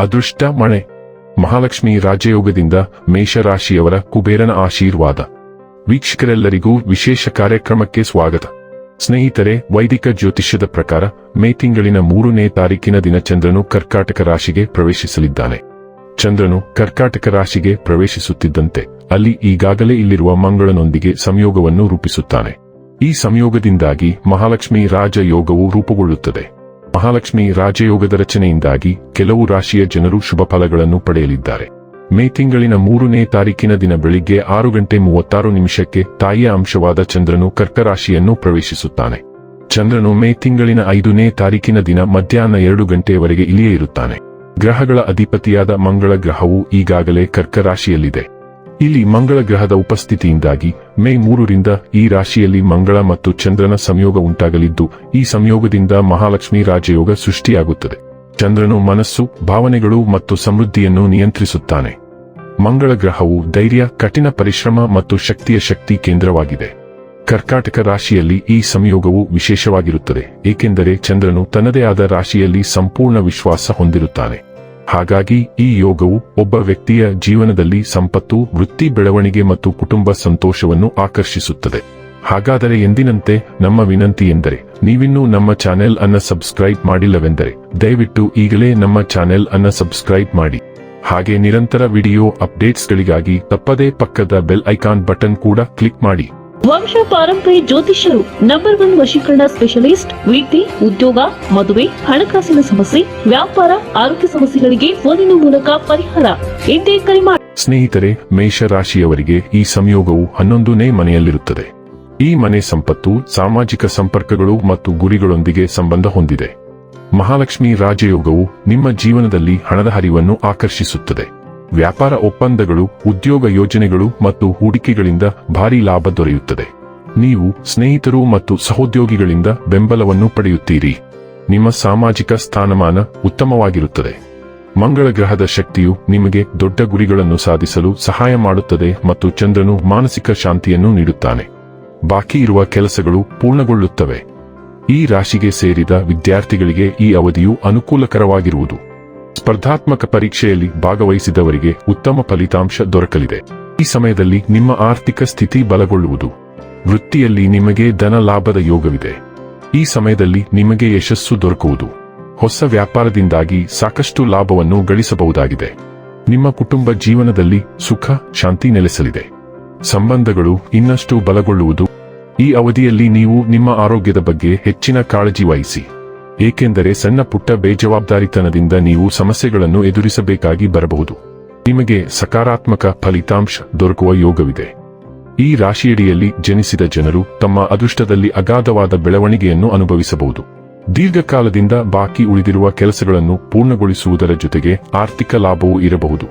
ಅದೃಷ್ಟ ಮಳೆ ಮಹಾಲಕ್ಷ್ಮಿ ರಾಜಯೋಗದಿಂದ ಮೇಷರಾಶಿಯವರ ಕುಬೇರನ ಆಶೀರ್ವಾದ. ವೀಕ್ಷಕರೆಲ್ಲರಿಗೂ ವಿಶೇಷ ಕಾರ್ಯಕ್ರಮಕ್ಕೆ ಸ್ವಾಗತ. ಸ್ನೇಹಿತರೆ, ವೈದಿಕ ಜ್ಯೋತಿಷ್ಯದ ಪ್ರಕಾರ ಮೇ ತಿಂಗಳಿನ ಮೂರನೇ ತಾರೀಕಿನ ದಿನ ಚಂದ್ರನು ಕರ್ಕಾಟಕ ರಾಶಿಗೆ ಪ್ರವೇಶಿಸಲಿದ್ದಾನೆ. ಚಂದ್ರನು ಕರ್ಕಾಟಕ ರಾಶಿಗೆ ಪ್ರವೇಶಿಸುತ್ತಿದ್ದಂತೆ ಅಲ್ಲಿ ಈಗಾಗಲೇ ಇಲ್ಲಿರುವ ಮಂಗಳನೊಂದಿಗೆ ಸಂಯೋಗವನ್ನು ರೂಪಿಸುತ್ತಾನೆ. ಈ ಸಂಯೋಗದಿಂದಾಗಿ ಮಹಾಲಕ್ಷ್ಮಿ ರಾಜಯೋಗವು ರೂಪುಗೊಳ್ಳುತ್ತದೆ. ಮಹಾಲಕ್ಷ್ಮಿ ರಾಜಯೋಗದ ರಚನೆಯಿಂದಾಗಿ ಕೆಲವು ರಾಶಿಯ ಜನರು ಶುಭ ಫಲಗಳನ್ನು ಪಡೆಯಲಿದ್ದಾರೆ. ಮೇ ತಿಂಗಳಿನ ಮೂರನೇ ತಾರೀಕಿನ ದಿನ ಬೆಳಿಗ್ಗೆ ಆರು ಗಂಟೆ ಮೂವತ್ತಾರು ನಿಮಿಷಕ್ಕೆ ತಾಯಿಯ ಅಂಶವಾದ ಚಂದ್ರನು ಕರ್ಕರಾಶಿಯನ್ನು ಪ್ರವೇಶಿಸುತ್ತಾನೆ. ಚಂದ್ರನು ಮೇ ತಿಂಗಳಿನ ಐದನೇ ತಾರೀಕಿನ ದಿನ ಮಧ್ಯಾಹ್ನ ಎರಡು ಗಂಟೆಯವರೆಗೆ ಇಲ್ಲಿಯೇ ಇರುತ್ತಾನೆ. ಗ್ರಹಗಳ ಅಧಿಪತಿಯಾದ ಮಂಗಳ ಗ್ರಹವು ಈಗಾಗಲೇ ಕರ್ಕರಾಶಿಯಲ್ಲಿದೆ. ಇಲ್ಲಿ ಮಂಗಳ ಗ್ರಹದ ಉಪಸ್ಥಿತಿಯಿಂದಾಗಿ ಮೇ ಮೂರರಿಂದ ಈ ರಾಶಿಯಲ್ಲಿ ಮಂಗಳ ಮತ್ತು ಚಂದ್ರನ ಸಂಯೋಗ ಉಂಟಾಗಲಿದ್ದು, ಈ ಸಂಯೋಗದಿಂದ ಮಹಾಲಕ್ಷ್ಮಿ ರಾಜಯೋಗ ಸೃಷ್ಟಿಯಾಗುತ್ತದೆ. ಚಂದ್ರನು ಮನಸ್ಸು, ಭಾವನೆಗಳು ಮತ್ತು ಸಮೃದ್ಧಿಯನ್ನು ನಿಯಂತ್ರಿಸುತ್ತಾನೆ. ಮಂಗಳ ಗ್ರಹವು ಧೈರ್ಯ, ಕಠಿಣ ಪರಿಶ್ರಮ ಮತ್ತು ಶಕ್ತಿಯ ಶಕ್ತಿ ಕೇಂದ್ರವಾಗಿದೆ. ಕರ್ಕಾಟಕ ರಾಶಿಯಲ್ಲಿ ಈ ಸಂಯೋಗವು ವಿಶೇಷವಾಗಿರುತ್ತದೆ, ಏಕೆಂದರೆ ಚಂದ್ರನು ತನ್ನದೇ ಆದ ರಾಶಿಯಲ್ಲಿ ಸಂಪೂರ್ಣ ವಿಶ್ವಾಸ ಹೊಂದಿರುತ್ತಾನೆ. ಹಾಗಾಗಿ ಈ ಯೋಗವು ಒಬ್ಬ ವ್ಯಕ್ತಿಯ ಜೀವನದಲ್ಲಿ ಸಂಪತ್ತು, ವೃತ್ತಿ ಬೆಳವಣಿಗೆ ಮತ್ತು ಕುಟುಂಬ ಸಂತೋಷವನ್ನು ಆಕರ್ಷಿಸುತ್ತದೆ. ಹಾಗಾದರೆ ಎಂದಿನಂತೆ ನಮ್ಮ ವಿನಂತಿ ಎಂದರೆ, ನೀವಿನ್ನೂ ನಮ್ಮ ಚಾನೆಲ್ ಅನ್ನ ಸಬ್ಸ್ಕ್ರೈಬ್ ಮಾಡಿಲ್ಲವೆಂದರೆ, ದಯವಿಟ್ಟು ಈಗಲೇ ನಮ್ಮ ಚಾನೆಲ್ ಅನ್ನ ಸಬ್ಸ್ಕ್ರೈಬ್ ಮಾಡಿ. ಹಾಗೆ ನಿರಂತರ ವಿಡಿಯೋ ಅಪ್ಡೇಟ್ಸ್ಗಳಿಗಾಗಿ ತಪ್ಪದೇ ಪಕ್ಕದ ಬೆಲ್ ಐಕಾನ್ ಬಟನ್ ಕೂಡ ಕ್ಲಿಕ್ ಮಾಡಿ. ವಂಶ ಪಾರಂಪರ್ಯ ಜ್ಯೋತಿಷ್ಯರು ನಂಬರ್ ಒನ್ ವಶೀಕರಣ ಸ್ಪೆಷಲಿಸ್ಟ್ ವೃತ್ತಿ ಉದ್ಯೋಗ, ಮದುವೆ, ಹಣಕಾಸಿನ ಸಮಸ್ಯೆ, ವ್ಯಾಪಾರ, ಆರೋಗ್ಯ ಸಮಸ್ಯೆಗಳಿಗೆ ಫೋನಿನ ಮೂಲಕ ಪರಿಹಾರ. ಎಂದೇ ಕರೆ ಮಾಡಿ ಸ್ನೇಹಿತರೆ ಮೇಷರಾಶಿಯವರಿಗೆ ಈ ಸಂಯೋಗವು ಹನ್ನೊಂದನೇ ಮನೆಯಲ್ಲಿರುತ್ತದೆ. ಈ ಮನೆ ಸಂಪತ್ತು ಸಾಮಾಜಿಕ ಸಂಪರ್ಕಗಳು ಮತ್ತು ಗುರಿಗಳೊಂದಿಗೆ ಸಂಬಂಧ ಹೊಂದಿದೆ. ಮಹಾಲಕ್ಷ್ಮಿ ರಾಜಯೋಗವು ನಿಮ್ಮ ಜೀವನದಲ್ಲಿ ಹಣದ ಹರಿವನ್ನು ಆಕರ್ಷಿಸುತ್ತದೆ. ವ್ಯಾಪಾರ ಒಪ್ಪಂದಗಳು, ಉದ್ಯೋಗ ಯೋಜನೆಗಳು ಮತ್ತು ಹೂಡಿಕೆಗಳಿಂದ ಭಾರಿ ಲಾಭ ದೊರೆಯುತ್ತದೆ. ನೀವು ಸ್ನೇಹಿತರು ಮತ್ತು ಸಹೋದ್ಯೋಗಿಗಳಿಂದ ಬೆಂಬಲವನ್ನು ಪಡೆಯುತ್ತೀರಿ. ನಿಮ್ಮ ಸಾಮಾಜಿಕ ಸ್ಥಾನಮಾನ ಉತ್ತಮವಾಗಿರುತ್ತದೆ. ಮಂಗಳ ಗ್ರಹದ ಶಕ್ತಿಯು ನಿಮಗೆ ದೊಡ್ಡ ಗುರಿಗಳನ್ನು ಸಾಧಿಸಲು ಸಹಾಯ ಮಾಡುತ್ತದೆ ಮತ್ತು ಚಂದ್ರನು ಮಾನಸಿಕ ಶಾಂತಿಯನ್ನು ನೀಡುತ್ತಾನೆ. ಬಾಕಿ ಇರುವ ಕೆಲಸಗಳು ಪೂರ್ಣಗೊಳ್ಳುತ್ತವೆ. ಈ ರಾಶಿಗೆ ಸೇರಿದ ವಿದ್ಯಾರ್ಥಿಗಳಿಗೆ ಈ ಅವಧಿಯು ಅನುಕೂಲಕರವಾಗಿರುವುದು. ಸ್ಪರ್ಧಾತ್ಮಕ ಪರೀಕ್ಷೆಯಲ್ಲಿ ಭಾಗವಹಿಸಿದವರಿಗೆ ಉತ್ತಮ ಫಲಿತಾಂಶ ದೊರಕಲಿದೆ. ಈ ಸಮಯದಲ್ಲಿ ನಿಮ್ಮ ಆರ್ಥಿಕ ಸ್ಥಿತಿ ಬಲಗೊಳ್ಳುವುದು. ವೃತ್ತಿಯಲ್ಲಿ ನಿಮಗೆ ಧನ ಲಾಭದ ಯೋಗವಿದೆ. ಈ ಸಮಯದಲ್ಲಿ ನಿಮಗೆ ಯಶಸ್ಸು ದೊರಕುವುದು. ಹೊಸ ವ್ಯಾಪಾರದಿಂದಾಗಿ ಸಾಕಷ್ಟು ಲಾಭವನ್ನು ಗಳಿಸಬಹುದಾಗಿದೆ. ನಿಮ್ಮ ಕುಟುಂಬ ಜೀವನದಲ್ಲಿ ಸುಖ, ಶಾಂತಿ ನೆಲೆಸಲಿದೆ. ಸಂಬಂಧಗಳು ಇನ್ನಷ್ಟು ಬಲಗೊಳ್ಳುವುದು. ಈ ಅವಧಿಯಲ್ಲಿ ನೀವು ನಿಮ್ಮ ಆರೋಗ್ಯದ ಬಗ್ಗೆ ಹೆಚ್ಚಿನ ಕಾಳಜಿ ವಹಿಸಿ. ಏಕೆಂದರೆ ಸಣ್ಣ ಪುಟ್ಟ ಬೇಜವಾಬ್ದಾರಿತನದಿಂದ ನೀವು ಸಮಸ್ಯೆಗಳನ್ನು ಎದುರಿಸಬೇಕಾಗಿ ಬರಬಹುದು. ನಿಮಗೆ ಸಕಾರಾತ್ಮಕ ಫಲಿತಾಂಶ ದೊರಕುವ ಯೋಗವಿದೆ. ಈ ರಾಶಿಯಡಿಯಲ್ಲಿ ಜನಿಸಿದ ಜನರು ತಮ್ಮ ಅದೃಷ್ಟದಲ್ಲಿ ಅಗಾಧವಾದ ಬೆಳವಣಿಗೆಯನ್ನು ಅನುಭವಿಸಬಹುದು. ದೀರ್ಘಕಾಲದಿಂದ ಬಾಕಿ ಉಳಿದಿರುವ ಕೆಲಸಗಳನ್ನು ಪೂರ್ಣಗೊಳಿಸುವುದರ ಜೊತೆಗೆ ಆರ್ಥಿಕ ಲಾಭವೂ ಇರಬಹುದು.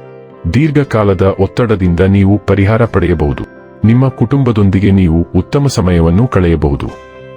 ದೀರ್ಘಕಾಲದ ಒತ್ತಡದಿಂದ ನೀವು ಪರಿಹಾರ ಪಡೆಯಬಹುದು. ನಿಮ್ಮ ಕುಟುಂಬದೊಂದಿಗೆ ನೀವು ಉತ್ತಮ ಸಮಯವನ್ನು ಕಳೆಯಬಹುದು.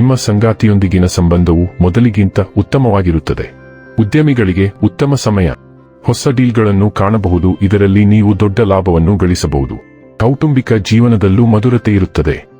ನಿಮ್ಮ ಸಂಗಾತಿಯೊಂದಿಗಿನ ಸಂಬಂಧವು ಮೊದಲಿಗಿಂತ ಉತ್ತಮವಾಗಿರುತ್ತದೆ. ಉದ್ಯಮಿಗಳಿಗೆ ಉತ್ತಮ ಸಮಯ. ಹೊಸ ಡೀಲ್ಗಳನ್ನು ಕಾಣಬಹುದು, ಇದರಲ್ಲಿ ನೀವು ದೊಡ್ಡ ಲಾಭವನ್ನು ಗಳಿಸಬಹುದು. ಕೌಟುಂಬಿಕ ಜೀವನದಲ್ಲೂ ಮಧುರತೆ ಇರುತ್ತದೆ.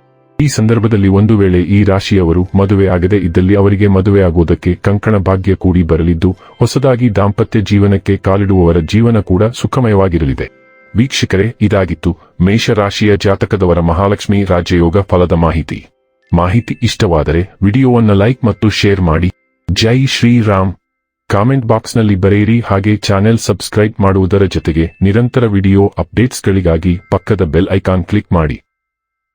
ಈ ಸಂದರ್ಭದಲ್ಲಿ ಒಂದು ವೇಳೆ ಈ ರಾಶಿಯವರು ಮದುವೆ ಆಗದೆ ಇದ್ದಲ್ಲಿ ಅವರಿಗೆ ಮದುವೆ ಆಗುವುದಕ್ಕೆ ಕಂಕಣ ಭಾಗ್ಯ ಕೂಡಿ ಬರಲಿದ್ದು, ಹೊಸದಾಗಿ ದಾಂಪತ್ಯ ಜೀವನಕ್ಕೆ ಕಾಲಿಡುವವರ ಜೀವನ ಕೂಡ ಸುಖಮಯವಾಗಿರಲಿದೆ. ವೀಕ್ಷಕರೇ, ಇದಾಗಿತ್ತು ಮೇಷರಾಶಿಯ ಜಾತಕದವರ ಮಹಾಲಕ್ಷ್ಮಿ ರಾಜಯೋಗ ಫಲದ ಮಾಹಿತಿ. ಮಾಹಿತಿ ಇಷ್ಟವಾದರೆ ವಿಡಿಯೋವನ್ನು ಲೈಕ್ ಮತ್ತು ಶೇರ್ ಮಾಡಿ. ಜೈ ಶ್ರೀರಾಮ್. ಕಾಮೆಂಟ್ ಬಾಕ್ಸ್ನಲ್ಲಿ ಬರೆಯಿರಿ ಹಾಗೆ ಚಾನೆಲ್ ಸಬ್ಸ್ಕ್ರೈಬ್ ಮಾಡುವುದರ ಜೊತೆಗೆ ನಿರಂತರ ವಿಡಿಯೋ ಅಪ್ಡೇಟ್ಸ್ಗಳಿಗಾಗಿ ಪಕ್ಕದ ಬೆಲ್ ಐಕಾನ್ ಕ್ಲಿಕ್ ಮಾಡಿ.